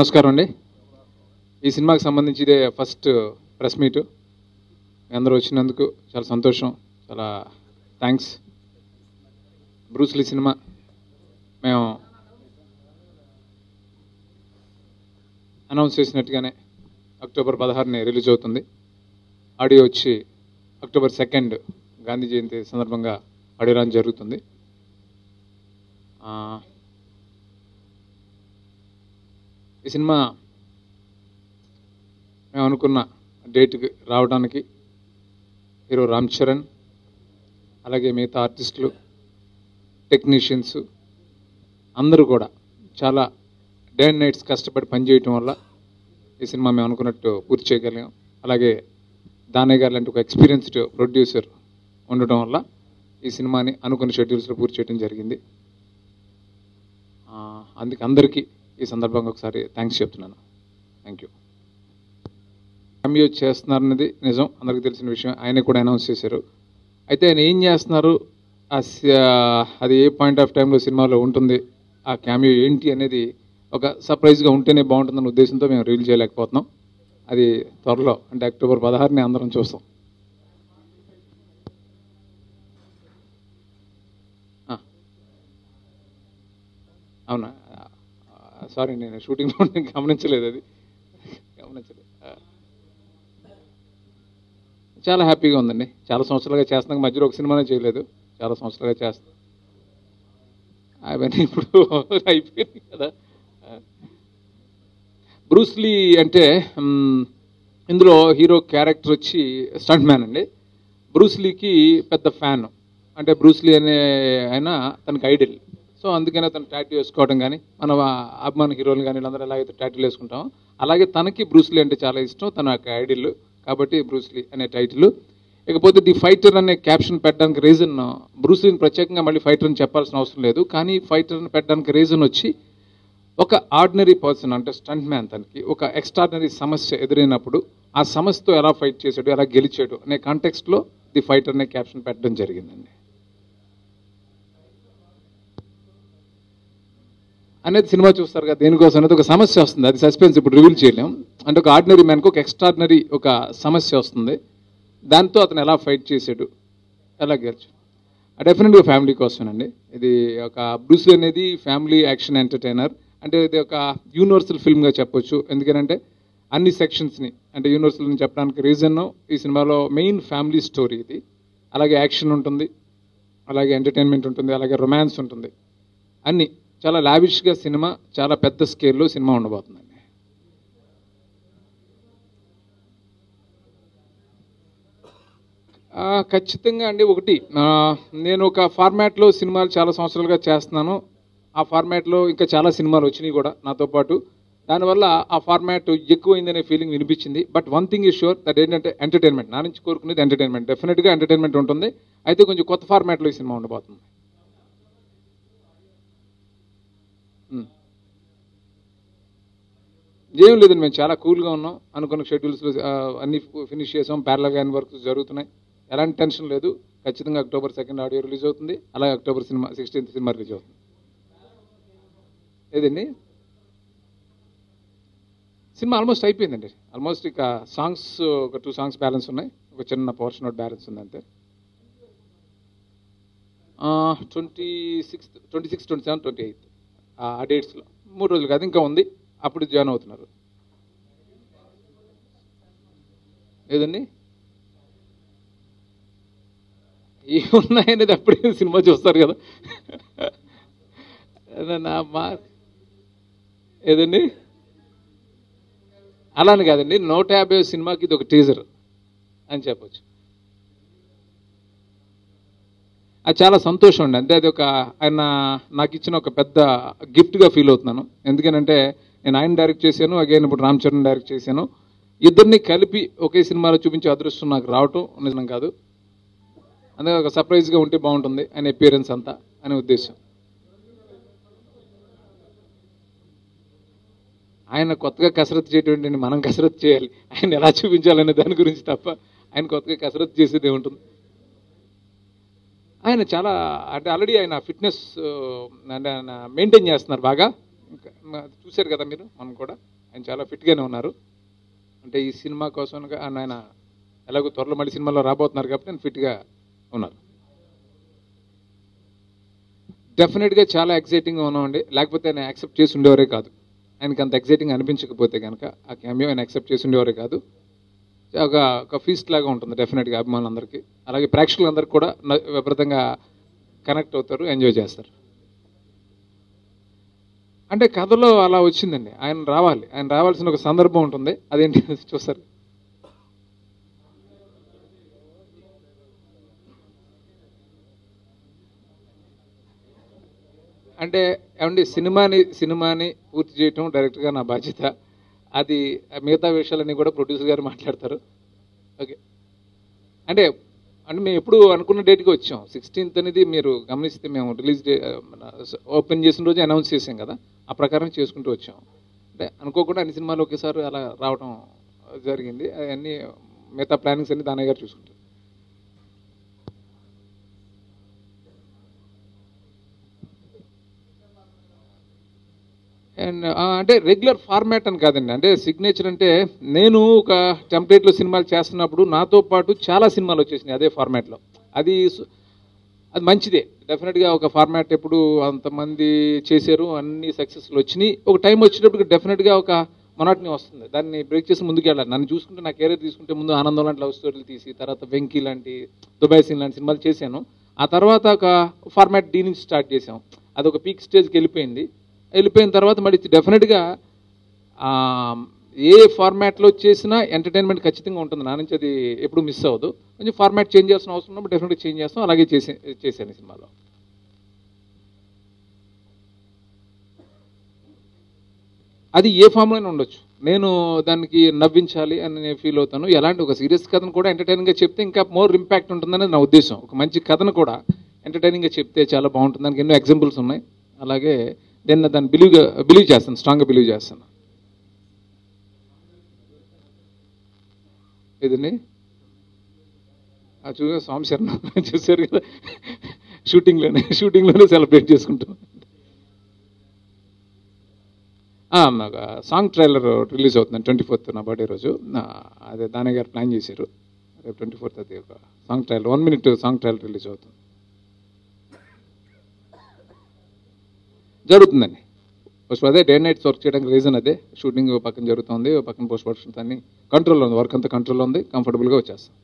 నమస్కారం అండి. ఈ సినిమాకి సంబంధించి ఇదే ఫస్ట్ ప్రెస్ మీట్. అందరూ వచ్చినందుకు చాలా సంతోషం చాలా థ్యాంక్స్. Bruce Lee cinema. మేము అనౌన్స్ చేసినట్టుగానే అక్టోబర్ పదహారుని రిలీజ్ అవుతుంది. ఆడియో వచ్చి అక్టోబర్ సెకండ్ గాంధీ జయంతి సందర్భంగా ఆడియో రాని జరుగుతుంది ఆ, ఈ సినిమా మేము అనుకున్న డేట్కి రావడానికి హీరో రామ్ చరణ్ అలాగే మిగతా ఆర్టిస్టులు టెక్నీషియన్స్ అందరూ కూడా చాలా డే అండ్ నైట్స్ కష్టపడి పనిచేయటం వల్ల ఈ సినిమా మేము అనుకున్నట్టు పూర్తి చేయగలిగాం. అలాగే దానయ్య గారు లాంటి ఒక ఎక్స్పీరియన్స్డ్ ప్రొడ్యూసర్ ఉండటం వల్ల ఈ సినిమాని అనుకున్న షెడ్యూల్స్లో పూర్తి చేయడం జరిగింది. అందుకే అందరికీ ఈ సందర్భంగా ఒకసారి థ్యాంక్స్ చెప్తున్నాను. థ్యాంక్ యూ కమ్యూ చేస్తున్నారన్నది నిజం. అందరికీ తెలిసిన విషయం. ఆయన కూడా అనౌన్స్ చేశారు. అయితే ఆయన ఏం చేస్తున్నారు? అది ఏ పాయింట్ ఆఫ్ టైంలో సినిమాలో ఉంటుంది? ఆ క్యామియో ఏంటి అనేది ఒక సర్ప్రైజ్గా ఉంటేనే బాగుంటుందన్న ఉద్దేశంతో మేము రివీల్ చేయలేకపోతున్నాం. అది త్వరలో అంటే అక్టోబర్ పదహారుని అందరం చూస్తాం. అవునా? సారీ నేను షూటింగ్ గమనించలేదు అది. గమనించలేదు. చాలా హ్యాపీగా ఉందండి. చాలా సంవత్సరాలుగా చేస్తున్నాక మధ్యలో ఒక సినిమానే చేయలేదు. చాలా సంవత్సరాలుగా చేస్తాను అవన్నీ ఇప్పుడు అయిపోయింది కదా. బ్రూస్లీ అంటే ఇందులో హీరో క్యారెక్టర్ వచ్చి స్టంట్ మ్యాన్ అండి. బ్రూస్లీకి పెద్ద ఫ్యాన్ అంటే బ్రూస్లీ అనే ఆయన తనకి ఐడిల్ సో అందుకనే అతను టాటూ వేసుకోవడం కానీ మన అభిమాన హీరోలు కానీ వీళ్ళందరూ ఎలాగైతే టాటూలు వేసుకుంటాం అలాగే తనకి బ్రూస్లీ అంటే చాలా ఇష్టం. తన యొక్క ఐడిల్ కాబట్టి బ్రూస్లీ అనే టైటిల్ ఇకపోతే ది ఫైటర్ అనే క్యాప్షన్ పెట్టడానికి రీజన్ బ్రూస్లీని ప్రత్యేకంగా మళ్ళీ ఫైటర్ అని చెప్పాల్సిన అవసరం లేదు. కానీ ఫైటర్ అని పెట్టడానికి రీజన్ వచ్చి ఒక ఆర్డినరీ పర్సన్ అంటే స్టంట్ మ్యాన్ తనకి ఒక ఎక్స్ట్రాడినరీ సమస్య ఎదురైనప్పుడు ఆ సమస్యతో ఎలా ఫైట్ చేశాడు ఎలా గెలిచాడు అనే కాంటెక్స్ట్లో ది ఫైటర్ అనే క్యాప్షన్ పెట్టడం జరిగిందండి. అనేది సినిమా చూస్తారు కదా దేనికోసం అనేది ఒక సమస్య వస్తుంది. అది సస్పెన్స్ ఇప్పుడు రివీల్ చేయలేం. అంటే ఒక ఆర్డినరీ మ్యాన్కి ఒక ఎక్స్ట్రాడినరీ ఒక సమస్య వస్తుంది. దాంతో అతను ఎలా ఫైట్ చేశాడు ఎలా గెలిచు డెఫినెట్గా ఫ్యామిలీ కోసమేనండి. ఇది ఒక బ్రూస్ అనేది ఫ్యామిలీ యాక్షన్ ఎంటర్టైనర్. అంటే ఇది ఒక యూనివర్సల్ ఫిల్మ్గా చెప్పొచ్చు. ఎందుకంటే అన్ని సెక్షన్స్ని అంటే యూనివర్సల్ని చెప్పడానికి రీజన్ ఈ సినిమాలో మెయిన్ ఫ్యామిలీ స్టోరీ ఇది. అలాగే యాక్షన్ ఉంటుంది అలాగే ఎంటర్టైన్మెంట్ ఉంటుంది అలాగే రొమాన్స్ ఉంటుంది. అన్నీ చాలా లావిష్గా సినిమా చాలా పెద్ద స్కేల్లో సినిమా ఉండబోతుందండి. ఖచ్చితంగా అండి ఒకటి. నేను ఒక ఫార్మాట్లో సినిమాలు చాలా సంవత్సరాలుగా చేస్తున్నాను. ఆ ఫార్మాట్లో ఇంకా చాలా సినిమాలు వచ్చినాయి కూడా నాతో పాటు. దానివల్ల ఆ ఫార్మాట్ ఎక్కువైందనే ఫీలింగ్ వినిపించింది. బట్ వన్ థింగ్ ఈ షూర్ దట్ ఏంటంటే ఎంటర్టైన్మెంట్ నా నుంచి కోరుకునేది ఎంటర్టైన్మెంట్ డెఫినెట్గా ఎంటర్టైన్మెంట్ ఉంటుంది. అయితే కొంచెం కొత్త ఫార్మాట్లో ఈ సినిమా ఉండబోతుంది. ఏం లేదండి మేము చాలా కూల్గా ఉన్నాం. అనుకున్న షెడ్యూల్స్లో అన్ని ఫినిష్ చేసాం. ప్యారలగా అన్ని వర్క్స్ జరుగుతున్నాయి. ఎలాంటి టెన్షన్ లేదు. ఖచ్చితంగా అక్టోబర్ సెకండ్ ఆడియో రిలీజ్ అవుతుంది. అలాగే October cinema sixteenth cinema release అవుతుంది. ఏదండి? సినిమా ఆల్మోస్ట్ అయిపోయిందండి. ఆల్మోస్ట్ ఇక సాంగ్స్ ఒక టూ సాంగ్స్ బ్యాలెన్స్ ఉన్నాయి. ఒక చిన్న పోర్షన్ నోట్ బ్యాలెన్స్ ఉంది అంతే. Twenty sixth twenty six twenty seven twenty eighth ఆ డేట్స్లో మూడు రోజులు కాదు ఇంకా ఉంది. అప్పుడు జాయిన్ అవుతున్నారు. ఏదండి? ఏమున్నాయనేది అప్పుడే సినిమా చూస్తారు కదా. నా మా ఏదండి? అలానే కాదండి నూట యాభై సినిమాకి ఇది ఒక టీజర్ అని చెప్పచ్చు. అది చాలా సంతోషం అండి. అంటే అది ఒక ఆయన నాకు ఇచ్చిన ఒక పెద్ద గిఫ్ట్గా ఫీల్ అవుతున్నాను. ఎందుకనంటే నేను ఆయన డైరెక్ట్ చేశాను అగైన్ ఇప్పుడు రామ్ చరణ్ డైరెక్ట్ చేశాను. ఇద్దరిని కలిపి ఒకే సినిమాలో చూపించే అదృష్టం నాకు రావటం నిజం కాదు. అందుకే ఒక సర్ప్రైజ్గా ఉంటే బాగుంటుంది ఆయన అపియరెన్స్ అంతా అనే ఉద్దేశం. ఆయన కొత్తగా కసరత్తు చేయటువంటి మనం కసరత్తు చేయాలి. ఆయన ఎలా చూపించాలనే దాని గురించి తప్ప ఆయన కొత్తగా కసరత్తు చేసేది ఏముంటుంది ఆయన చాలా అంటే ఆల్రెడీ ఆయన ఫిట్నెస్ అంటే ఆయన మెయింటైన్ చేస్తున్నారు బాగా. చూశారు కదా మీరు? మనం కూడా. ఆయన చాలా ఫిట్గానే ఉన్నారు. అంటే ఈ సినిమా కోసం ఆయన ఎలాగో త్వరలో మళ్ళీ సినిమాలో రాబోతున్నారు కాబట్టి ఆయన ఫిట్గా ఉన్నారు డెఫినెట్గా చాలా ఎక్సైటింగ్గా ఉన్నామండి. లేకపోతే ఆయన యాక్సెప్ట్ చేసి ఉండేవారే కాదు. ఆయనకి అంత ఎక్సైటింగ్ అనిపించకపోతే కనుక ఆ క్యామియో ఆయన యాక్సెప్ట్ చేసి ఉండేవారే కాదు. ఒక ఒక ఫీస్ట్ లాగా ఉంటుంది డెఫినెట్గా అభిమానులందరికీ. అలాగే ప్రేక్షకులందరికీ కూడా విపరీతంగా కనెక్ట్ అవుతారు ఎంజాయ్ చేస్తారు. అంటే కథలో అలా వచ్చిందండి. ఆయన రావాలి. ఆయన రావాల్సిన ఒక సందర్భం ఉంటుంది. అదేంటి చూస్తారు అంటే ఏమండి సినిమాని సినిమాని పూర్తి చేయటం డైరెక్ట్గా నా బాధ్యత. అది మిగతా విషయాలన్నీ కూడా ప్రొడ్యూసర్ గారు మాట్లాడతారు. ఓకే. అంటే అంటే మేము ఎప్పుడు అనుకున్న డేట్కి వచ్చాం. సిక్స్టీన్త్ అనేది మీరు గమనిస్తే మేము రిలీజ్ డే ఓపెన్ చేసిన రోజు అనౌన్స్ చేసాం కదా. ఆ ప్రకారం చేసుకుంటూ వచ్చాం. అంటే అనుకోకుండా అన్ని సినిమాలు ఒకేసారి అలా రావడం జరిగింది. అవన్నీ మిగతా ప్లానింగ్స్ అన్ని దానయ్య గారు చూసుకుంటారు. అండ్ అంటే రెగ్యులర్ ఫార్మాట్ అని కాదండి. అంటే సిగ్నేచర్ అంటే నేను ఒక టెంప్లెట్లో సినిమాలు చేస్తున్నప్పుడు నాతో పాటు చాలా సినిమాలు వచ్చేసినాయి అదే ఫార్మాట్లో అది అది మంచిదే. డెఫినెట్గా ఒక ఫార్మాట్ ఎప్పుడు అంతమంది చేశారు అన్ని సక్సెస్లు వచ్చినాయి. ఒక టైం వచ్చేటప్పుడు డెఫినెట్గా ఒక మొనాటిని వస్తుంది. దాన్ని బ్రేక్ చేసి ముందుకు వెళ్ళాలి నన్ను చూసుకుంటే నా కెరీర్ తీసుకుంటే ముందు ఆనందం లాంటి లవ్ స్టోరీలు తీసి తర్వాత వెంకీ లాంటి దుబాయ్ సీన్ లాంటి సినిమాలు చేశాను. ఆ తర్వాత ఒక ఫార్మాట్ డీ నుంచి స్టార్ట్ చేసాం అది ఒక పీక్ స్టేజ్కి వెళ్ళిపోయింది. వెళ్ళిపోయిన తర్వాత మరి డెఫినెట్గా ఏ ఫార్మాట్లో చేసినా ఎంటర్టైన్మెంట్ ఖచ్చితంగా ఉంటుంది. నా నుంచి అది ఎప్పుడు మిస్ అవ్వదు. కొంచెం ఫార్మాట్ చేంజ్ చేయాల్సిన అవసరం ఉన్నప్పుడు డెఫినెట్గా చేంజ్ చేస్తాం. అలాగే చేసే చేశాను సినిమాలో. అది ఏ ఫామ్లోనే ఉండొచ్చు. నేను దానికి నవ్వించాలి అని నేను ఫీల్ అవుతాను. ఎలాంటి ఒక సీరియస్ కథను కూడా ఎంటర్టైనింగ్గా చెప్తే ఇంకా మోర్ ఇంపాక్ట్ ఉంటుందని నా ఉద్దేశం. ఒక మంచి కథను కూడా ఎంటర్టైనింగ్గా చెప్తే చాలా బాగుంటుంది. దానికి ఎన్నో ఎగ్జాంపుల్స్ ఉన్నాయి. అలాగే నేను దాన్ని బిలీవ్ బిలీవ్ చేస్తాను స్ట్రాంగ్గా బిలీవ్ చేస్తాను. ఇదండి చూసా స్వామి శరణ చూసారు కదా. షూటింగ్లోనే షూటింగ్లోనే సెలబ్రేట్ చేసుకుంటాం. సాంగ్ ట్రైలర్ రిలీజ్ అవుతుంది ట్వంటీ ఫోర్త్ నా బర్త్డే రోజు. అదే దాని గారు ప్లాన్ చేశారు. రేపు ట్వంటీ ఫోర్త్ అది ఒక song trailer one minute song trailer release అవుతుంది. జరుగుతుందండి. ఫస్ట్ అదే డే నైట్స్ వర్క్ చేయడానికి రీజన్ అదే. షూటింగ్ ఒక పక్కన జరుగుతుంది ఒక పక్కన పోస్ట్ ప్రొడక్షన్ అన్ని కంట్రోల్లో ఉంది. వర్క్ అంతా కంట్రోల్లో ఉంది. కంఫర్టబుల్గా వచ్చేస్తాం.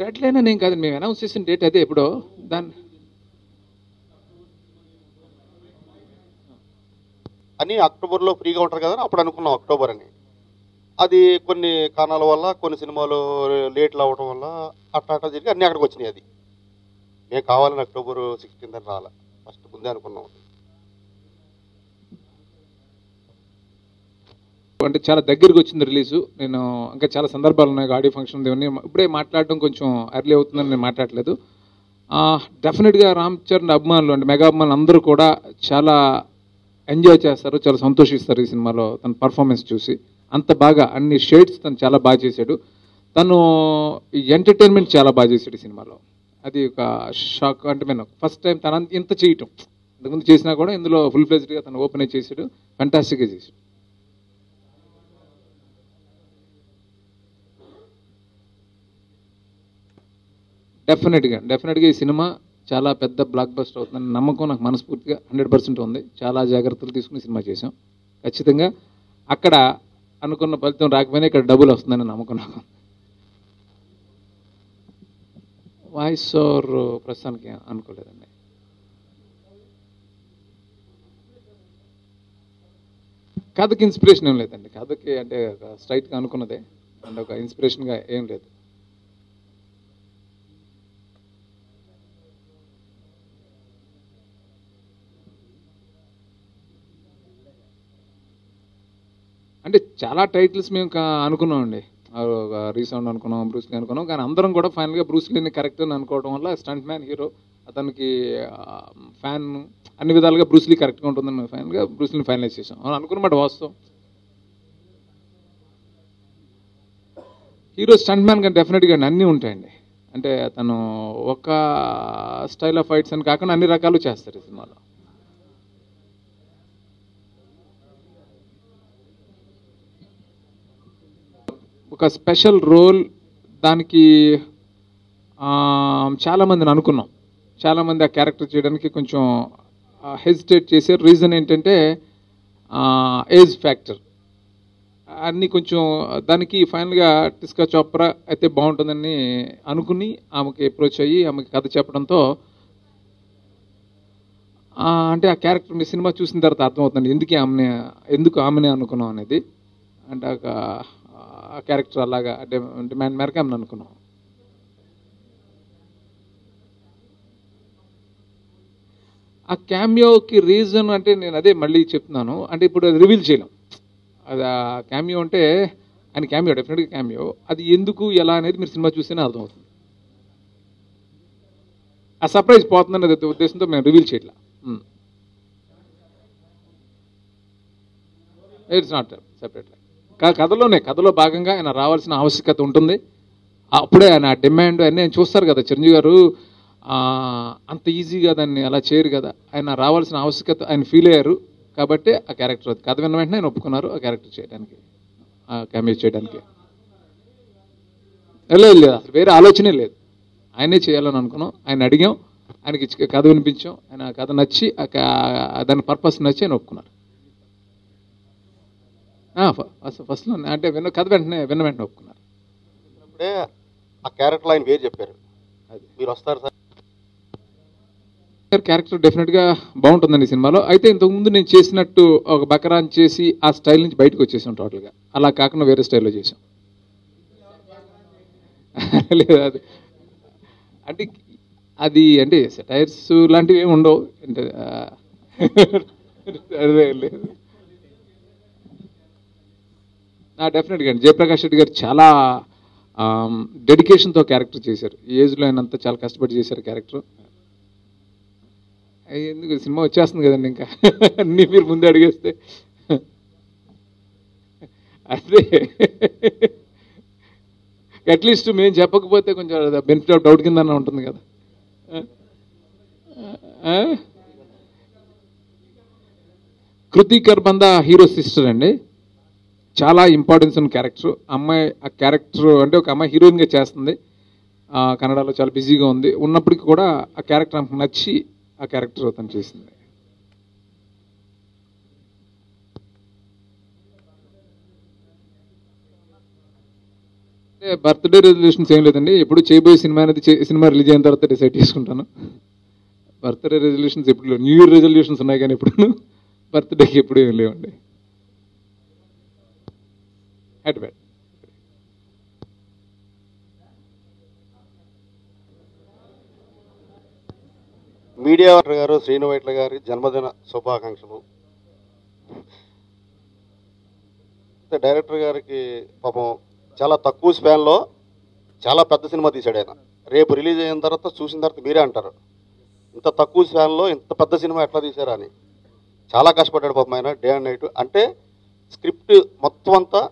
డేట్ లైన్ అని ఏం కాదండి మేము అనౌన్స్ చేసిన డేట్ అదే ఎప్పుడో. దాన్ని అని అక్టోబర్లో ఫ్రీగా ఉంటారు కదా అప్పుడు అనుకున్నాం అక్టోబర్ అని. అది కొన్ని కారణాల వల్ల కొన్ని సినిమాలు లేట్లు అవ్వడం వల్ల అట్లా అట్లా జరిగి అన్నీ అక్కడికి వచ్చినాయి అది. మేము కావాలని అక్టోబర్ సిక్స్టీన్త్ అని రాలే. ఫస్ట్ ముందే అనుకున్నాం అంటే చాలా దగ్గరికి వచ్చింది రిలీజు. నేను ఇంకా చాలా సందర్భాలు ఉన్నాయి. ఆడియో ఫంక్షన్ ఇవన్నీ ఇప్పుడే మాట్లాడడం కొంచెం అర్లీ అవుతుందని నేను మాట్లాడలేదు. డెఫినెట్గా రామ్ చరణ్ అభిమానులు అంటే మెగా అభిమానులు అందరూ కూడా చాలా ఎంజాయ్ చేస్తారు. చాలా సంతోషిస్తారు ఈ సినిమాలో. తన పర్ఫార్మెన్స్ చూసి. అంత బాగా అన్ని షేడ్స్ తను చాలా బాగా చేశాడు. తను ఎంటర్టైన్మెంట్ చాలా బాగా చేశాడు ఈ సినిమాలో. అది ఒక షాక్ అంటే నేను ఫస్ట్ టైం తన ఇంత చేయటం. ఇంతకుముందు చేసినా కూడా ఇందులో ఫుల్ ఫ్లెజ్డ్గా తను ఓపెన్ అయి చేసాడు ఫంటాస్టిక్గా చేసాడు డెఫినెట్గా డెఫినెట్గా ఈ సినిమా చాలా పెద్ద బ్లాక్ బస్టర్ అవుతుందని నమ్మకం నాకు మనస్ఫూర్తిగా హండ్రెడ్ పర్సెంట్ ఉంది. చాలా జాగ్రత్తలు తీసుకుని సినిమా చేసాం ఖచ్చితంగా అక్కడ అనుకున్న ఫలితం రాకపోయినా ఇక్కడ డబ్బులు వస్తుందని నమ్మకం నాకు. వాయిస్ ఓవర్ ప్రస్తుతానికి అనుకోలేదండి. కథకి ఇన్స్పిరేషన్ ఏం లేదండి. కథకి అంటే స్ట్రైట్గా అనుకున్నదే. అండ్ ఒక ఇన్స్పిరేషన్గా ఏం లేదు. అంటే చాలా టైటిల్స్ మేము కా- అనుకున్నామండి. రీసౌండ్ అనుకున్నాం బ్రూస్లీ అనుకున్నాం. కానీ అందరం కూడా ఫైనల్గా బ్రూస్లీని కరెక్ట్ అని అనుకోవడం వల్ల స్టంట్ మ్యాన్ హీరో అతనికి ఫ్యాన్ అన్ని విధాలుగా బ్రూస్లీ కరెక్ట్గా ఉంటుందని ఫైనల్గా బ్రూస్లీని ఫైనలైజ్ చేసాం. అవును అనుకున్నమాట వాస్తవం. హీరో స్టంట్ మ్యాన్ కానీ డెఫినెట్గా అన్నీ ఉంటాయండి. అంటే తను ఒక స్టైల్ ఆఫ్ ఫైట్స్ అని కాకుండా అన్ని రకాలు చేస్తారు ఈ సినిమాలో. ఒక స్పెషల్ రోల్ దానికి చాలామందిని అనుకున్నాం. చాలామంది ఆ క్యారెక్టర్ చేయడానికి కొంచెం హెసిటేట్ చేసే రీజన్ ఏంటంటే ఏజ్ ఫ్యాక్టర్. అన్నీ కొంచెం దానికి ఫైనల్గా టిస్కా చోప్రా అయితే బాగుంటుందని అనుకుని ఆమెకి అప్రోచ్ అయ్యి ఆమెకి కథ చెప్పడంతో అంటే ఆ క్యారెక్టర్ మీ సినిమా చూసిన తర్వాత అర్థమవుతుంది ఎందుకు ఆమె ఎందుకు ఆమెనే అనుకున్నాం అనేది. అంటే ఒక ఆ క్యారెక్టర్ అలాగా డిమాండ్ మేరకు ఆమెను అనుకున్నాం. ఆ క్యామియోకి రీజన్ అంటే నేను అదే మళ్ళీ చెప్తున్నాను. అంటే ఇప్పుడు అది రివీల్ చేయలేం. అది ఆ క్యామియో అంటే ఆయన క్యామియో డెఫినెట్గా క్యామియో అది ఎందుకు ఎలా అనేది మీరు సినిమా చూస్తేనే అర్థమవుతుంది. ఆ సర్ప్రైజ్ పోతుందనే ఉద్దేశంతో మేము రివీల్ చేయట్లా. ఇట్స్ నాట్ సెపరేట్ కథలోనే కథలో భాగంగా ఆయన రావాల్సిన ఆవశ్యకత ఉంటుంది. అప్పుడే ఆయన డిమాండ్ అన్నీ ఆయన చూస్తారు కదా చిరంజీవి గారు అంత ఈజీగా దాన్ని అలా చేయరు కదా. ఆయన రావాల్సిన ఆవశ్యకత ఆయన ఫీల్ అయ్యారు. కాబట్టి ఆ క్యారెక్టర్ కథ విన్న వెంటనే ఆయన ఒప్పుకున్నారు ఆ క్యారెక్టర్ చేయడానికి ఆ క్యామియో చేయడానికి. లేదు లేదు అసలు వేరే ఆలోచనే లేదు. ఆయనే చేయాలని అనుకున్నాం ఆయన అడిగాం ఆయనకి కథ వినిపించాం ఆయన కథ నచ్చి ఆ దాని పర్పస్ నచ్చి ఆయన ఒప్పుకున్నారు. ఫస్ట్ ఫస్ట్లో అంటే విన్న కథ వెంటనే విన్న వెంటనే ఒప్పుకున్నారు. అప్పుడే ఆ క్యారెక్టర్ ఆయన పేరు చెప్పారు. అది. మీరు వస్తారు సార్. క్యారెక్టర్ డెఫినెట్గా బాగుంటుందండి ఈ సినిమాలో. అయితే ఇంతకుముందు నేను చేసినట్టు ఒక బకరాన్ చేసి ఆ స్టైల్ నుంచి బయటకు వచ్చేసాం టోటల్గా. అలా కాకుండా వేరే స్టైల్లో చేసాం. లేదు అది అంటే అది అంటే సెటైర్స్ లాంటివి ఏమి ఉండవు. అంటే అదే లేదు. డెఫినెట్గా అండి జయప్రకాష్ రెడ్డి గారు చాలా డెడికేషన్తో క్యారెక్టర్ చేశారు. ఈ ఏజ్లో అయినంత చాలా కష్టపడి చేశారు క్యారెక్టర్ ఎందుకు? సినిమా వచ్చేస్తుంది కదండి ఇంకా. అన్నీ మీరు ముందే అడిగేస్తే. అదే. అట్లీస్ట్ మేము చెప్పకపోతే కొంచెం బెనిఫిట్ ఆఫ్ డౌట్ కింద ఉంటుంది కదా. ఆ? కృతి కర్బంద హీరో సిస్టర్ అండి. చాలా ఇంపార్టెన్స్ ఉన్న క్యారెక్టర్ అమ్మాయి ఆ క్యారెక్టర్ అంటే ఒక అమ్మాయి హీరోయిన్గా చేస్తుంది. కన్నడలో చాలా బిజీగా ఉంది. ఉన్నప్పటికీ కూడా ఆ క్యారెక్టర్ నాకు నచ్చి ఆ క్యారెక్టర్ తను చేసింది. బర్త్డే రెజల్యూషన్స్ ఏం లేదండి. ఎప్పుడు చేయబోయే సినిమా అనేది చే- సినిమా రిలీజ్ అయిన తర్వాత డిసైడ్ చేసుకుంటాను. బర్త్డే రెజల్యూషన్స్ ఎప్పుడు లేవు. న్యూ ఇయర్ రెజల్యూషన్స్ ఉన్నాయి కానీ ఎప్పుడు. బర్త్డేకి ఎప్పుడు ఏం లేవండి. హ్యాట్ బ్యాడ్ మీడియా గారు శ్రీను వైట్ల గారి జన్మదిన శుభాకాంక్షలు. డైరెక్టర్ గారికి పాపం చాలా తక్కువ స్పాన్లో చాలా పెద్ద సినిమా తీశాడు ఆయన. రేపు రిలీజ్ అయిన తర్వాత చూసిన తర్వాత మీరే అంటారు. ఇంత తక్కువ స్పాన్లో ఇంత పెద్ద సినిమా ఎట్లా తీశారా అని. చాలా కష్టపడ్డాడు పాపం ఆయన డే అండ్ నైట్. అంటే స్క్రిప్ట్ మొత్తం అంతా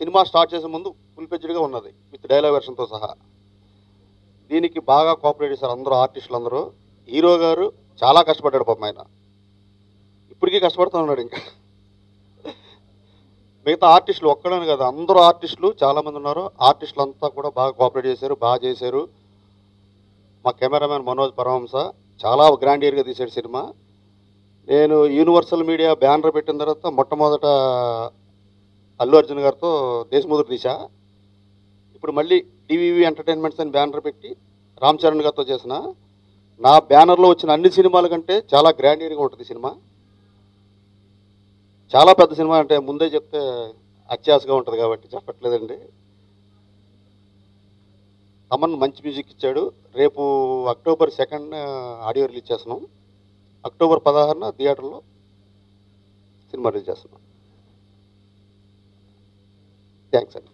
సినిమా స్టార్ట్ చేసే ముందు ఫుల్ పెజ్డ్గా ఉన్నది విత్ డైలాగ్ వెర్షన్తో సహా. దీనికి బాగా కోఆపరేట్ చేశారు అందరూ ఆర్టిస్టులు అందరూ. హీరో గారు చాలా కష్టపడ్డాడు పాపం ఆయన. ఇప్పటికీ కష్టపడుతూ ఉన్నాడు ఇంకా. మిగతా ఆర్టిస్టులు ఒక్కడని కదా అందరూ ఆర్టిస్టులు చాలామంది ఉన్నారు. ఆర్టిస్టులు అంతా కూడా బాగా కోఆపరేట్ చేశారు బాగా చేశారు. మా కెమెరామెన్ మనోజ్ పరమహంస చాలా గ్రాండ్ ఇయర్గా తీశాడు సినిమా. నేను యూనివర్సల్ మీడియా బ్యానర్ పెట్టిన తర్వాత మొట్టమొదట అల్లు అర్జున్ గారితో దేశముదురు దిశ. ఇప్పుడు మళ్ళీ డివివి ఎంటర్టైన్మెంట్స్ అని బ్యానర్ పెట్టి రామ్ చరణ్ గారితో చేసిన నా బ్యానర్లో వచ్చిన అన్ని సినిమాల కంటే చాలా గ్రాండియర్గా ఉంటుంది సినిమా. చాలా పెద్ద సినిమా అంటే ముందే చెప్తే అత్యాసగా ఉంటుంది కాబట్టి చెప్పట్లేదండి. తమన్ మంచి మ్యూజిక్ ఇచ్చాడు. రేపు అక్టోబర్ సెకండ్ ఆడియో రిలీజ్ చేస్తున్నాం. అక్టోబర్ పదహారున థియేటర్లో సినిమా రిలీజ్ చేస్తున్నాం. థ్యాంక్స్ అండి